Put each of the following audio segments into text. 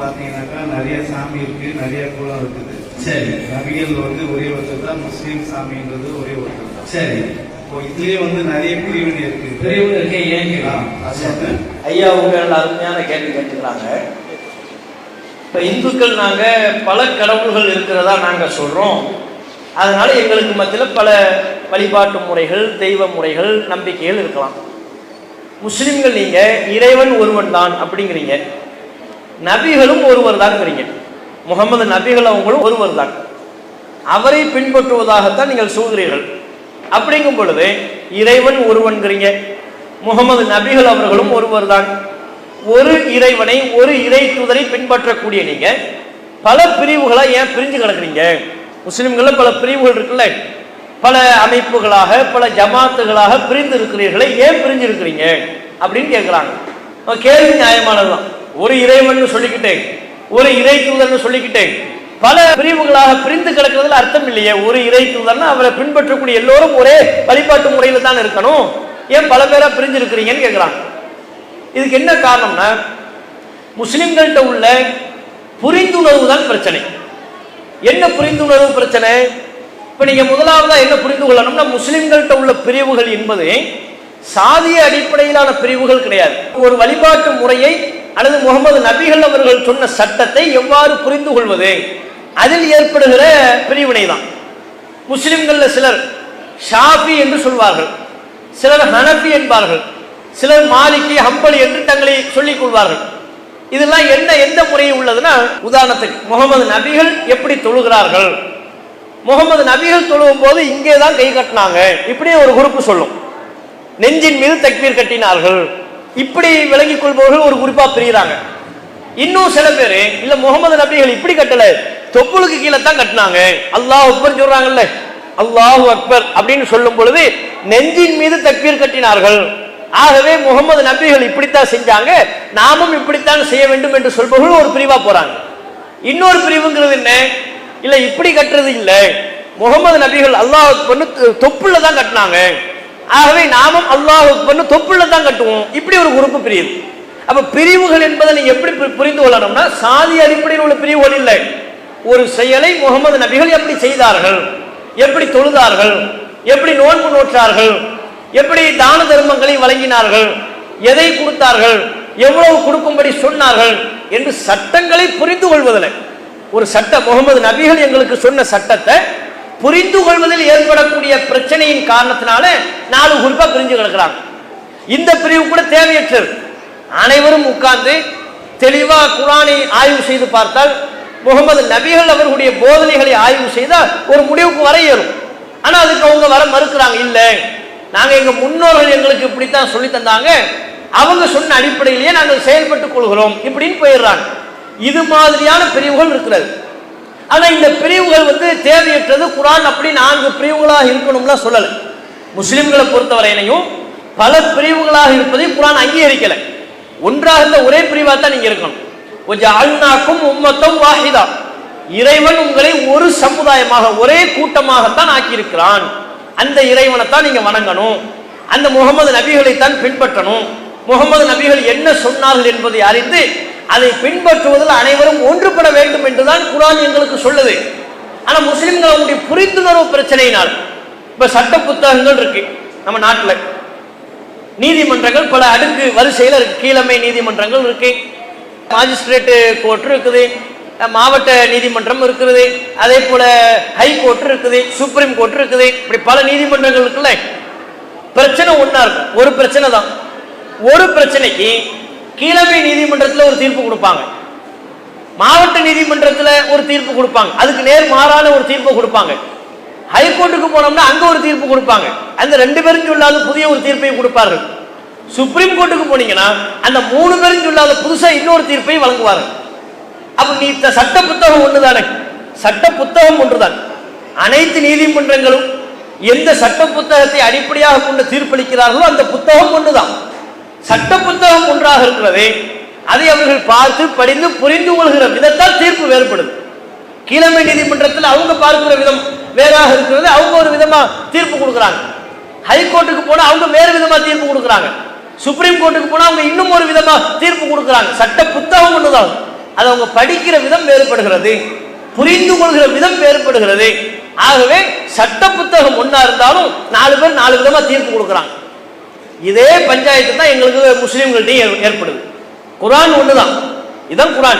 பாத்தீங்கன்னாக்கா நிறைய சாமி இருக்கு நிறைய குலம் இருக்குது. சரி. நபிகள் வந்து ஒரே ஒருத்தர் தான் முஸ்லீம் சாமின்றது ஒரே ஒருத்தர் தான். சரி. இப்போ இதுலயே வந்து நிறைய பிரிவினை இருக்கு. பெரியவங்க இருக்க ஏன். ஐயா உங்க அருமையான கேள்வி கேட்டுக்கிறாங்க. இப்ப இந்துக்கள் நாங்க பல கடவுள்கள் இருக்கிறதா நாங்க சொல்றோம். அதனால எங்களுக்கு மத்தியில் பல வழிபாட்டு முறைகள் தெய்வ முறைகள் நம்பிக்கைகள் இருக்கலாம். முஸ்லிம்கள் நீங்க இறைவன் ஒருவன் தான் அப்படிங்கிறீங்க. நபிகளும் ஒருவர் தான்ங்கிறீங்க முகமது நபிகள் அவங்களும் ஒருவர் தான். அவரை பின்பற்றுவதாகத்தான் நீங்கள் சொல்கிறீர்கள். அப்படிங்கும் பொழுது இறைவன் ஒருவன்கிறீங்க முகமது நபிகள் அவர்களும் ஒருவர் தான். ஒரு இறைவனை ஒரு இறை தூதரை பின்பற்றக்கூடிய நீங்க பல பிரிவுகளை ஏன் பிரிஞ்சு கிடக்குறீங்க? முஸ்லிம்கள்ல பல பிரிவுகள் இருக்குல்ல. பல அமைப்புகளாக பல ஜமாத்துகளாக பிரிந்து இருக்கிறீர்களே ஏன் பிரிஞ்சு இருக்கிறீங்க அப்படின்னு கேட்குறாங்க கேள்வி நியாயமானதுதான். ஒரு இறைவன் சொல்லிக்கிட்டேன் ஒரு இறை தூதர்னு சொல்லிக்கிட்டேன். பல பிரிவுகளாக பிரிந்து கிடக்கிறதுல அர்த்தம் இல்லையே. ஒரு இறை தூதர்னா அவரை பின்பற்றக்கூடிய எல்லோரும் ஒரே வழிபாட்டு முறையில் தான் இருக்கணும். ஏன் பல பேரா பிரிஞ்சு இருக்கிறீங்கன்னு கேட்குறாங்க இதுக்கு என்ன காரணம்னா முஸ்லிம்கள்கிட்ட உள்ள புரிந்துணர்வு தான் பிரச்சனை. என்ன புரிந்துணர்வு பிரச்சனை? இப்ப நீங்க முதலாவதா என்ன புரிந்து கொள்ளணும்னா முஸ்லிம்கள்கிட்ட உள்ள பிரிவுகள் என்பது சாதிய அடிப்படையிலான பிரிவுகள் கிடையாது. ஒரு வழிபாட்டு முறையை அல்லது முகமது நபிகள் அவர்கள் சொன்ன சட்டத்தை எவ்வாறு புரிந்து கொள்வது அதில் ஏற்படுகிற பிரிவினை தான் முஸ்லிம்களில் சிலர் ஷாஃபி என்று சொல்வார்கள். சிலர் ஹனபி என்பார்கள். சிலர் மாலிக்கி ஹம்பலி என்று தங்களை சொல்லிக் கொள்வார்கள். இதெல்லாம் என்ன எந்த முறையில் உள்ளதுன்னா உதாரணத்துக்கு முகமது நபிகள் எப்படி தொழுகிறார்கள்? முகமது நபிகள் தொழுகும் போது இங்கே தான் கை கட்டினாங்க. இப்படியே ஒரு குறிப்பு சொல்லும். நெஞ்சின் மீது தக்பீர் கட்டினார்கள். இப்படி விளங்கிக் கொள்பவர்கள் ஒரு குறிப்பா பிரிகிறாங்க இன்னும் சில பேர் இல்ல முகமது நபிகள் இப்படி கட்டல. தொப்புளுக்கு கீழே தான் கட்டினாங்க. அல்லாஹ் அக்பர் சொல்றாங்கல்ல அல்லாஹு அக்பர் அப்படின்னு சொல்லும் பொழுது நெஞ்சின் மீது தக்பீர் கட்டினார்கள். ஆகவே முகமது நபிகள் இப்படித்தான் செஞ்சாங்க. நாமும் இப்படித்தான் செய்ய வேண்டும் என்று சொல்பவர்கள் ஒரு பிரிவா போறாங்க. இன்னொரு பிரிவுங்கிறது என்ன? இல்ல இப்படி கட்டுறது இல்லை. முகமது நபிகள் அல்லாஹ் பண்ணு தொப்புள்ள தான் கட்டினாங்க. ஆகவே நாமும் அல்லாஹ் பண்ணு தொப்புள்ள தான் கட்டுவோம். இப்படி ஒரு உறுப்பு பிரியுது அப்ப பிரிவுகள் என்பதை நீ எப்படி பு- புரிந்து கொள்ளணும்னா சாதி அடிப்படையில் உள்ள பிரிவுகள் இல்லை. ஒரு செயலை முகமது நபிகள் எப்படி செய்தார்கள்? எப்படி தொழுதார்கள்? எப்படி நோன்பு நோற்றார்கள்? எப்படி தான தர்மங்களை வழங்கினார்கள்? எதை கொடுத்தார்கள்? எவ்வளவு கொடுக்கும்படி சொன்னார்கள்? என்று சட்டங்களை புரிந்து கொள்வதில்லை. ஒரு சட்ட முகமது நபிகள் எங்களுக்கு சொன்ன சட்டத்தை புரிந்து கொள்வதில் ஏற்படக்கூடிய பிரச்சனையின் காரணத்தினால நாலு குறிப்பா பிரிஞ்சு கிடக்குறாங்க. இந்த பிரிவு கூட தேவையற்றது அனைவரும் உட்கார்ந்து தெளிவா குரானை ஆய்வு செய்து பார்த்தால் முகமது நபிகள் அவர்களுடைய போதனைகளை ஆய்வு செய்தால் ஒரு முடிவுக்கு வர இயலும் ஆனா அதுக்கு அவங்க வர மறுக்கிறாங்க இல்ல நாங்க எங்க முன்னோர்கள் எங்களுக்கு இப்படித்தான் சொல்லி தந்தாங்க. அவங்க சொன்ன அடிப்படையிலேயே நாங்கள் செயல்பட்டுக் கொள்கிறோம். இப்படின்னு போயிடுறாங்க. இது மாதிரியான பிரிவுகள் இருக்கிறது. ஆனால் இந்த பிரிவுகள் வந்து தேவையற்றது. குரான் அப்படி நான்கு பிரிவுகளாக இருக்கணும்லாம் சொல்லலை. முஸ்லிம்களை பொறுத்தவரையிலையும் பல பிரிவுகளாக இருப்பதை குரான் அங்கீகரிக்கலை. ஒன்றாக இருந்த ஒரே பிரிவாக தான் நீங்க இருக்கணும். கொஞ்சம் அண்ணாக்கும் உம்மத்தம் வாஹிதா. இறைவன் உங்களை ஒரு சமுதாயமாக ஒரே கூட்டமாகத்தான் ஆக்கியிருக்கிறான். அந்த இறைவனை தான் நீங்க வணங்கணும். அந்த முகமது நபிகளை தான் பின்பற்றணும். முகமது நபிகள் என்ன சொன்னார்கள் என்பதை அறிந்து அதை பின்பற்றுவதில் அனைவரும் ஒன்றுபட வேண்டும் என்றுதான் குரான் எங்களுக்கு சொல்லுது. ஆனா முஸ்லிம்கள் அவங்களுடைய புரிந்துணர்வு பிரச்சனையினால் இப்ப சட்ட புத்தகங்கள் இருக்கு நம்ம நாட்டில். நீதிமன்றங்கள் பல அடுக்கு வரிசையில் இருக்கு. கீழமை நீதிமன்றங்கள் இருக்கு. மாஜிஸ்ட்ரேட்டு கோர்ட் இருக்குது. மாவட்ட நீதிமன்றம் இருக்கிறது அதே போல ஹை கோர்ட் இருக்குது. சுப்ரீம் கோர்ட் இருக்குது. இப்படி பல நீதிமன்றங்கள் இருக்குல்ல. பிரச்சனை ஒன்றா இருக்கும். ஒரு பிரச்சனை தான் ஒரு பிரச்சனைக்கு கீழமை நீதிமன்றத்தில் ஒரு தீர்ப்பு கொடுப்பாங்க. மாவட்ட நீதிமன்றத்தில் ஒரு தீர்ப்பு கொடுப்பாங்க. அதுக்கு நேர் மாறான ஒரு தீர்ப்பு கொடுப்பாங்க. ஹைகோர்ட்டுக்கு போனோம்னா அங்கே ஒரு தீர்ப்பு கொடுப்பாங்க. அந்த ரெண்டு பேரும் சொல்லாத புதிய ஒரு தீர்ப்பையும் கொடுப்பார்கள். சுப்ரீம் கோர்ட்டுக்கு போனீங்கன்னா அந்த மூணு பேரும் சொல்லாத புதுசாக இன்னொரு தீர்ப்பை வழங்குவார்கள். அப்போ நீ இந்த சட்ட புத்தகம் ஒண்ணுதானே? சட்ட புத்தகம் ஒன்றுதான். அனைத்து நீதிமன்றங்களும் எந்த சட்ட புத்தகத்தை அடிப்படையாக கொண்டு தீர்ப்பளிக்கிறார்களோ அந்த புத்தகம் ஒன்றுதான் சட்ட புத்தகம் ஒன்றாக இருக்கிறதே அதை அவர்கள் பார்த்து படிந்து புரிந்து கொள்கிற விதத்தால் தீர்ப்பு வேறுபடுது. கீழமை நீதிமன்றத்தில் அவங்க பார்க்கிற விதம் வேறாக இருக்கிறது அவங்க ஒரு விதமா தீர்ப்பு கொடுக்குறாங்க. ஹைகோர்ட்டுக்கு போனா அவங்க வேறு விதமா தீர்ப்பு கொடுக்குறாங்க. சுப்ரீம் கோர்ட்டுக்கு போனா அவங்க இன்னும் ஒரு விதமா தீர்ப்பு கொடுக்குறாங்க. சட்ட புத்தகம் ஒன்றுதான். அது அவங்க படிக்கிற விதம் வேறுபடுகிறது புரிந்து கொள்கிற விதம் வேறுபடுகிறது. ஆகவே சட்ட புத்தகம் ஒண்ணா இருந்தாலும் நாலு பேர் நாலு விதமா தீர்ப்பு கொடுக்குறாங்க. இதே பஞ்சாயத்து தான் எங்களுக்கு முஸ்லீம்கள்ட்டையும் ஏற்படுது. குரான் தான் இதன் குரான்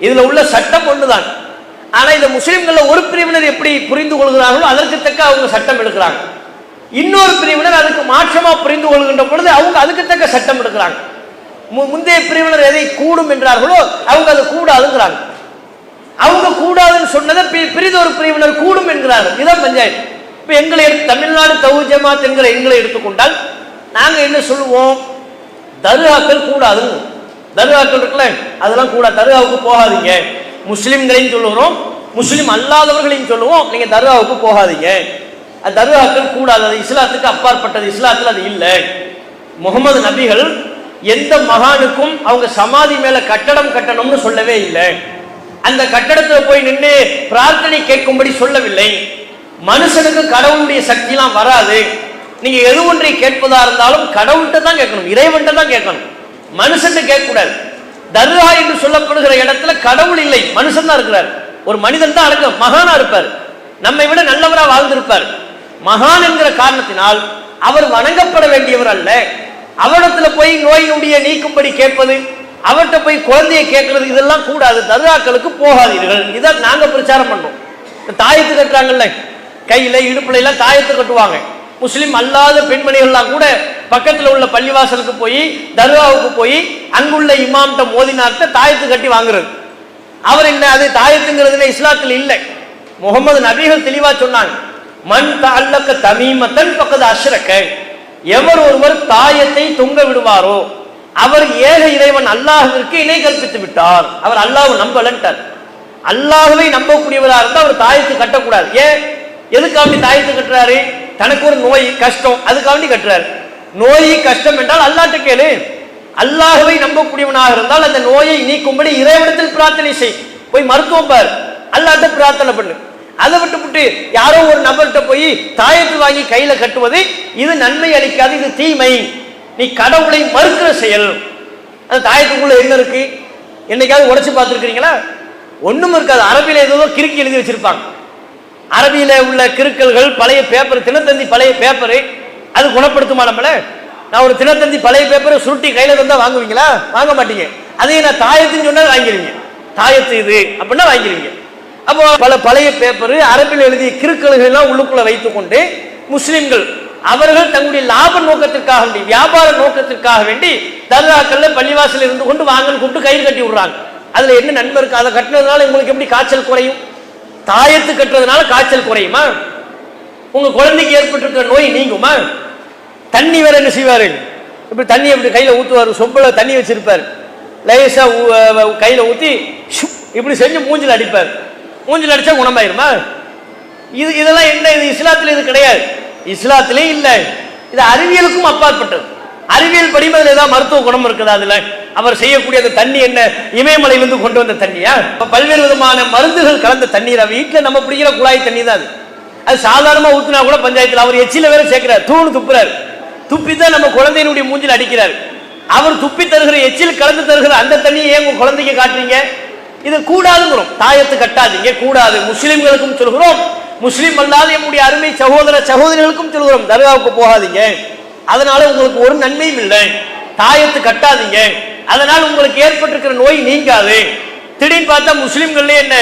இதில் உள்ள சட்டம் ஒன்று தான் ஆனால் இந்த முஸ்லீம்களில் ஒரு பிரிவினர் எப்படி புரிந்து கொள்கிறார்களோ அதற்கு தக்க அவங்க சட்டம் எடுக்கிறாங்க. இன்னொரு பிரிவினர் அதுக்கு மாற்றமாக புரிந்து கொள்கின்ற பொழுது அவங்க அதுக்கு தக்க சட்டம் எடுக்கிறாங்க. மு- முந்தைய பிரிவினர் எதை கூடும் என்றார்களோ அவங்க அது கூடாதுங்கிறாங்க. அவங்க கூடாதுன்னு சொன்னதை பி- பிரிதொரு பிரிவினர் கூடும் என்கிறார்கள். இதான் பஞ்சாயத்து. இப்போ எங்களை எடுத்து தமிழ்நாடு தவு ஜமாத் என்கிற எங்களை எடுத்துக்கொண்டால் நாங்கள் என்ன சொல்லுவோம்? தருகாக்கள் கூடாது தருகாக்கள் இருக்குல்ல அதெல்லாம் கூட தருகாவுக்கு போகாதீங்க. முஸ்லீம்களையும் சொல்லுகிறோம் முஸ்லீம் அல்லாதவர்களையும் சொல்லுவோம் நீங்கள் தருகாவுக்கு போகாதீங்க. அது தருகாக்கள் கூடாது அது இஸ்லாத்துக்கு அப்பாற்பட்டது. இஸ்லாத்தில் அது இல்லை. முகமது நபிகள் எந்த மகானுக்கும் அவங்க சமாதி மேலே கட்டடம் கட்டணும்னு சொல்லவே இல்லை. அந்த கட்டடத்தில் போய் நின்று பிரார்த்தனை கேட்கும்படி சொல்லவில்லை. மனுஷனுக்கு கடவுளுடைய சக்திலாம் வராது. நீங்க எது ஒன்றை கேட்பதா இருந்தாலும் கடவுள்கிட்ட தான் கேட்கணும் இறைவன்கிட்ட தான் கேட்கணும். மனுஷன் கேட்கக்கூடாது. தர்கா என்று சொல்லப்படுகிற இடத்துல கடவுள் இல்லை மனுஷன் தான் இருக்கிறார். ஒரு மனிதன் தான் அடக்க மகானா இருப்பார். நம்மை விட நல்லவரா வாழ்ந்திருப்பார். மகான் என்கிற காரணத்தினால் அவர் வணங்கப்பட வேண்டியவர் அல்ல. அவரிடத்துல போய் நோய் நொடியை நீக்கும்படி கேட்பது அவர்கிட்ட போய் குழந்தையை கேட்கறது இதெல்லாம் கூடாது. தர்காக்களுக்கு போகாதீர்கள். இதை நாங்க பிரச்சாரம் பண்றோம். தாயத்து கட்டுறாங்கல்ல கையில இடுப்புல எல்லாம் தாயத்து கட்டுவாங்க. முஸ்லீம் அல்லாத பெண்மணிகள்லாம் கூட பக்கத்தில் உள்ள பள்ளிவாசலுக்கு போய் தர்காவுக்கு போய் அங்குள்ள இமாம்கிட்ட மோதினார்த்த தாயத்து கட்டி வாங்குறது. அவர் என்ன அது தாயத்துங்கிறதுல இஸ்லாத்தில் இல்லை. முகமது நபிகள் தெளிவாக சொன்னாங்க மண் அல்லக்க தமீமத்தன் பக்கத்து அஷ்ரக்க எவர் ஒருவர் தாயத்தை தொங்க விடுவாரோ அவர் ஏக இறைவன் அல்லாஹிற்கு இணை கற்பித்து விட்டார். அவர் அல்லாஹ் நம்பலன்ட்டார். அல்லாஹுவை நம்பக்கூடியவராக இருந்தால் அவர் தாயத்து கட்டக்கூடாது. ஏன்? எதுக்காண்டி தாயத்து கட்டுறாரு? தனக்கு ஒரு நோய் கஷ்டம் அதுக்காண்டி கட்டுறாரு. நோய் கஷ்டம் என்றால் அல்லாட்ட கேளு. அல்லாஹுவை நம்பக்கூடியவனாக இருந்தால் அந்த நோயை நீக்கும்படி இறைவனத்தில் பிரார்த்தனை செய். போய் மருத்துவம் பார். அல்லாட்ட பிரார்த்தனை பண்ணு. அதை விட்டு விட்டு யாரோ ஒரு நபர்கிட்ட போய் தாயத்து வாங்கி கையில கட்டுவது இது நன்மை அளிக்காது இது தீமை. நீ கடவுளை மறுக்கிற செயல். அந்த தாயத்துக்குள்ள என்ன இருக்கு? என்னைக்காவது உடைச்சு பார்த்துருக்கீங்களா ஒன்றும் இருக்காது. அரபியில் ஏதோ கிறுக்கி எழுதி வச்சிருப்பாங்க. அரபியில உள்ள கிறுக்கல்கள் பழைய பேப்பர் தினத்தந்தி பழைய பேப்பரு அது குணப்படுத்துமா நம்மள? நான் ஒரு தினத்தந்தி பழைய பேப்பரை சுருட்டி கையில தந்தா வாங்குவீங்களா? வாங்க மாட்டீங்க. அதையும் நான் தாயத்துன்னு சொன்னா வாங்கிடுவீங்க தாயத்து இது அப்படின்னா வாங்கிடுவீங்க அப்போ பல பழைய பேப்பர் அரபில் எழுதிய கிறுக்கல்கள் எல்லாம் உள்ளுக்குள்ள வைத்துக்கொண்டு முஸ்லிம்கள் அவர்கள் தங்களுடைய லாப நோக்கத்திற்காக வேண்டி வியாபார நோக்கத்திற்காக வேண்டி தர்காக்கள்ல பள்ளிவாசல் இருந்து கொண்டு வாங்கன்னு கூப்பிட்டு கயிறு கட்டி விடுறாங்க. அதுல என்ன நன்மை இருக்கு அதை கட்டினதுனால உங்களுக்கு எப்படி காய்ச்சல் குறையும்? தாயத்து கட்டுறதுனால காய்ச்சல் குறையுமா? உங்க குழந்தைக்கு ஏற்பட்டிருக்கிற நோய் நீங்குமா? தண்ணி வேற என்ன செய்வாரு? இப்படி தண்ணி இப்படி கையில ஊத்துவாரு சொம்பல தண்ணி வச்சிருப்பார். லேசா கையில் ஊற்றி கையில ஊத்தி இப்படி செஞ்சு மூஞ்சில் அடிப்பார். மூஞ்சில் அடிச்சா குணமாயிருமா? இது இதெல்லாம் என்ன? இது இஸ்லாத்துல இது கிடையாது. இஸ்லாத்திலே இல்லை. இது அறிவியலுக்கும் அப்பாற்பட்டது. அறிவியல் படிமதில் ஏதாவது மருத்துவ குணம் இருக்குதா அதுல? அவர் செய்யக்கூடிய அந்த தண்ணி என்ன? இமயமலையிலிருந்து கொண்டு வந்த தண்ணியா? பல்வேறு விதமான மருந்துகள் கலந்த தண்ணீர். வீட்டில் நம்ம பிடிக்கிற குழாய் தண்ணி தான் அது. அது சாதாரணமாக ஊற்றினா கூட பஞ்சாயத்தில் அவர் எச்சில வேற சேர்க்கிறார். தூணு துப்புறாரு. துப்பி தான் நம்ம குழந்தையினுடைய மூஞ்சில் அடிக்கிறார். அவர் துப்பி தருகிற எச்சில் கலந்து தருகிற அந்த தண்ணியை ஏன் உங்க குழந்தைக்கு காட்டுறீங்க? இது கூடாதுங்கிறோம். தாயத்து கட்டாதீங்க. கூடாது. முஸ்லிம்களுக்கும் சொல்கிறோம். முஸ்லீம் அல்லாத என்னுடைய அருமை சகோதர சகோதரிகளுக்கும் சொல்கிறோம். தர்காவுக்கு போகாதீங்க. அதனால உங்களுக்கு ஒரு நன்மையும் இல்லை. தாயத்து கட்டாதீங்க. அதனால் உங்களுக்கு ஏற்பட்டிருக்கிற நோய் நீங்காது. திடீர்னு பார்த்தா முஸ்லீம்கள்லேயே என்ன?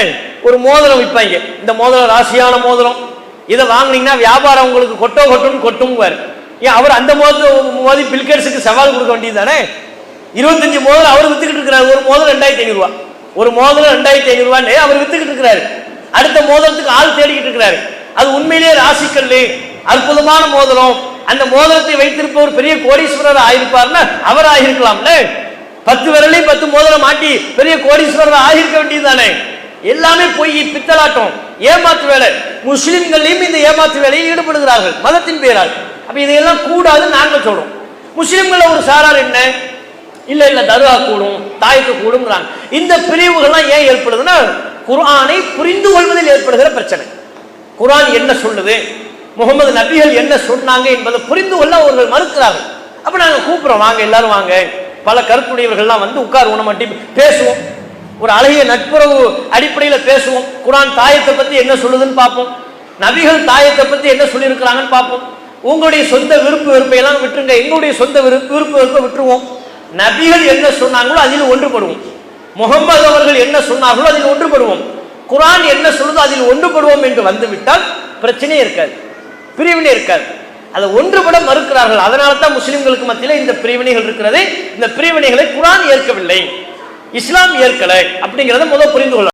ஒரு மோதிரம் விற்பாங்க. இந்த மோதிரம் ராசியான மோதிரம். இதை வாங்குனீங்கன்னா வியாபாரம் உங்களுக்கு கொட்டோ கொட்டுன்னு கொட்டுங்குவார் ஏன் அவர் அந்த மோதிரம் மோதி பில்கேட்ஸுக்கு சவால் கொடுக்க வேண்டியது தானே? இருபத்தஞ்சு மோதிரம் அவர் வித்துக்கிட்டு இருக்கிறார். ஒரு மோதிரம் ரெண்டாயிரத்தி ஐநூறு ஒரு மோதிரம் ரெண்டாயிரத்தி ஐநூறுரூவான்னு அவர் வித்துக்கிட்டு இருக்கிறாரு. அடுத்த மோதிரத்துக்கு ஆள் தேடிக்கிட்டு இருக்கிறாரு. அது உண்மையிலேயே ராசிக்கல் அற்புதமான மோதிரம். அந்த மோதிரத்தை வைத்திருப்பவர் பெரிய கோடீஸ்வரர் ஆயிருப்பார்னா அவர் ஆகியிருக்கலாம்ல பத்து விரலையும் பத்து மோதிரம் மாட்டி பெரிய கோடீஸ்வரர் ஆகியிருக்க வேண்டியதுதானே? எல்லாமே போய் பித்தலாட்டம் ஏமாத்து வேலை. முஸ்லிம்களையும் இந்த ஏமாத்து வேலையில் ஈடுபடுகிறார்கள் மதத்தின் பெயரால் அப்ப இதையெல்லாம் கூடாது நாங்கள் சொல்றோம். முஸ்லிம்கள ஒரு சாரார் என்ன? இல்ல இல்ல தருவா கூடும் தாய்க்கு கூடுங்கிறாங்க இந்த பிரிவுகள்லாம் ஏன் ஏற்படுதுன்னா குரானை புரிந்து கொள்வதில் ஏற்படுகிற பிரச்சனை. குரான் என்ன சொல்லுது? முகமது நபிகள் என்ன சொன்னாங்க என்பதை புரிந்து கொள்ள அவர்கள் மறுக்கிறார்கள். அப்ப நாங்க கூப்பிடுறோம் வாங்க எல்லாரும் வாங்க. பல கருத்துடையவர்கள்லாம் வந்து உட்கார் உணமட்டி பேசுவோம். ஒரு அழகிய நட்புறவு அடிப்படையில் பேசுவோம். குரான் தாயத்தை பற்றி என்ன சொல்லுதுன்னு பார்ப்போம். நபிகள் தாயத்தை பற்றி என்ன சொல்லியிருக்கிறாங்கன்னு பார்ப்போம். உங்களுடைய சொந்த விருப்பு வெறுப்பையெல்லாம் விட்டுருங்க. எங்களுடைய சொந்த விருப்பு விருப்பு வெறுப்பை விட்டுருவோம். நபிகள் என்ன சொன்னாங்களோ அதில் ஒன்றுபடுவோம். முகமது அவர்கள் என்ன சொன்னார்களோ அதில் ஒன்றுபடுவோம். குரான் என்ன சொல்லுதோ அதில் ஒன்றுபடுவோம் என்று வந்துவிட்டால் பிரச்சனையே இருக்காது. பிரிவினை இருக்காது. அதை ஒன்றுபட மறுக்கிறார்கள். அதனால தான் முஸ்லிம்களுக்கு மத்தியில் இந்த பிரிவினைகள் இருக்கிறது. இந்த பிரிவினைகளை குரான் ஏற்கவில்லை. இஸ்லாம் ஏற்கலை. அப்படிங்கிறத முதல் புரிந்து கொள்ள